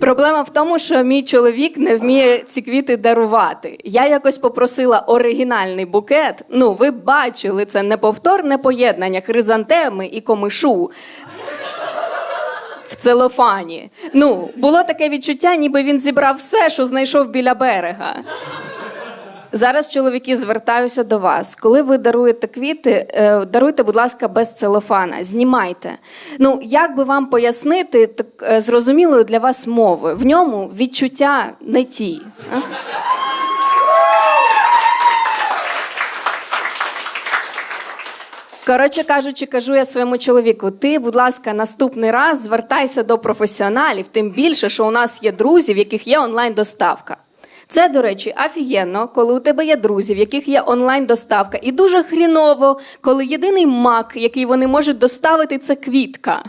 Проблема в тому, що мій чоловік не вміє ці квіти дарувати. Я якось попросила оригінальний букет. Ну, ви бачили це неповторне поєднання хризантеми і комишу. В целофані. Ну, було таке відчуття, ніби він зібрав все, що знайшов біля берега. Зараз, чоловіки, звертаюся до вас. Коли ви даруєте квіти, е, даруйте, будь ласка, без целофана, знімайте. Ну, як би вам пояснити так, е, зрозумілою для вас мовою? В ньому відчуття не ті. Коротше кажучи, кажу я своєму чоловіку: ти, будь ласка, наступний раз звертайся до професіоналів, тим більше, що у нас є друзі, в яких є онлайн-доставка. Це, до речі, афієнно, коли у тебе є друзі, в яких є онлайн-доставка, і дуже хріново, коли єдиний мак, який вони можуть доставити, це квітка.